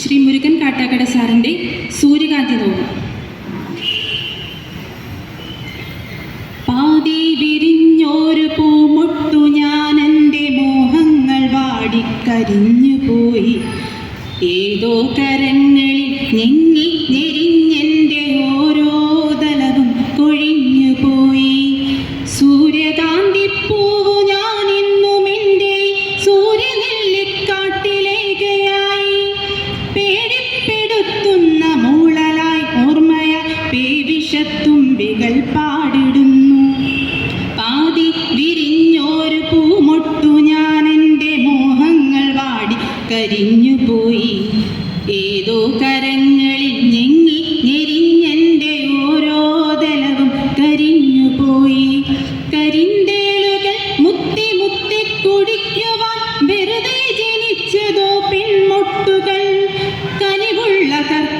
ശ്രീ മുരുകൻ കാട്ടാക്കട സാറിന്റെ സൂര്യകാന്തി നോവ് പേവിഷത്തുമ്പികൾ പാടിടുന്നു. പാതി വിരിഞ്ഞോരു പൂമൊട്ടു ഞാൻ എന്റെ മോഹങ്ങൾ വാടി കരിഞ്ഞു പോയി. ഏതോ കരങ്ങളിൽ ഞെങ്ങി ഞെരിഞ്ഞെന്റെ ഓരോ തലവും കരിഞ്ഞു പോയി. കരിന്തേളുകൾ മുത്തി മുത്തി കുടിക്കുവാൻ വെറുതെ ജനിച്ചതോ പെൺമൊട്ടുകൾ കനിവുള്ള കർക്കിടക്കരിമഴക്കൊപ്പമായി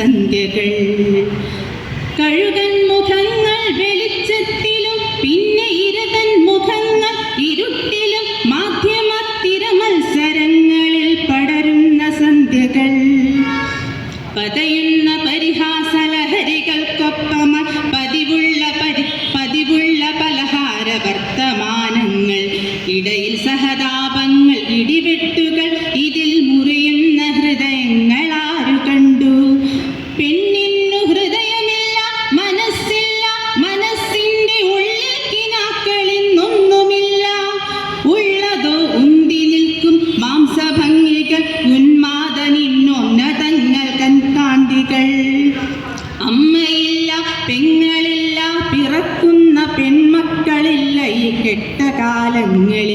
സന്ധ്യകൾ കഴുകൻ മുഖങ്ങൾ വെളിച്ചത്തിലും പിന്നെ ഇരകൻ മുഖങ്ങൾ ഇരുട്ടിലും മാധ്യമത്തിര മത്സരങ്ങളിൽ പടരുന്ന സന്ധ്യകൾ പതയുന്ന കെട്ട കാലങ്ങളിൽ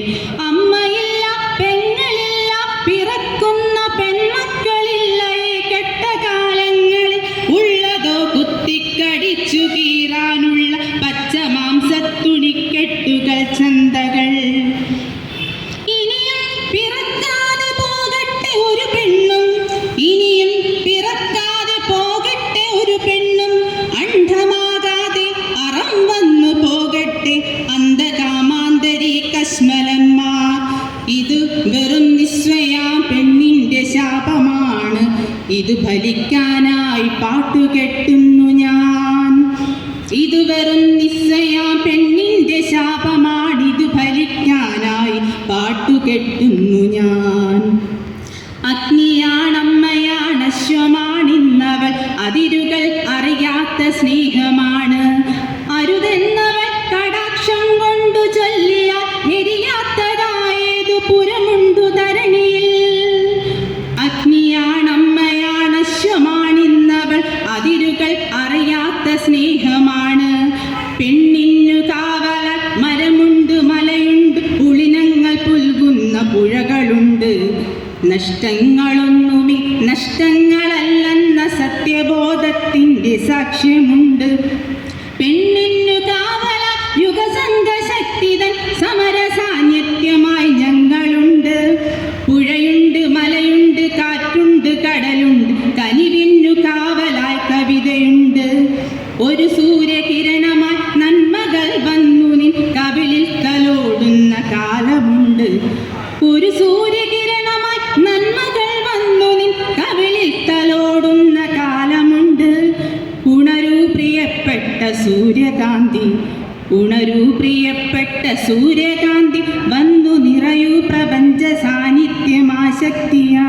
ശാപമാണ്. ഇത് ഫലിക്കാനായി പാട്ടുകെട്ടുന്നു ഞാൻ. ഇത് വെറും നിസ്സയാ നഷ്ടങ്ങളൊന്നുമി നഷ്ടങ്ങളല്ലെന്ന സത്യബോധത്തിന്റെ സാക്ഷ്യമുണ്ട്. പെണ്ണിന്നു കാവല യുഗസംഘശക്തിതൻ സമര സാന്നിധ്യമായി ഞങ്ങളുണ്ട്. പുഴയുണ്ട് മലയുണ്ട് കാറ്റുണ്ട് കടലുണ്ട് കനിവിന്നു കാവലായി കവിതയുണ്ട്. ഒരു സൂര്യകിരണമായി സൂര്യകാന്തി. ഉണരൂ പ്രിയപ്പെട്ട സൂര്യകാന്തി വന്നു നിറയൂ പ്രപഞ്ച സാന്നിധ്യമാശക്തിയാ.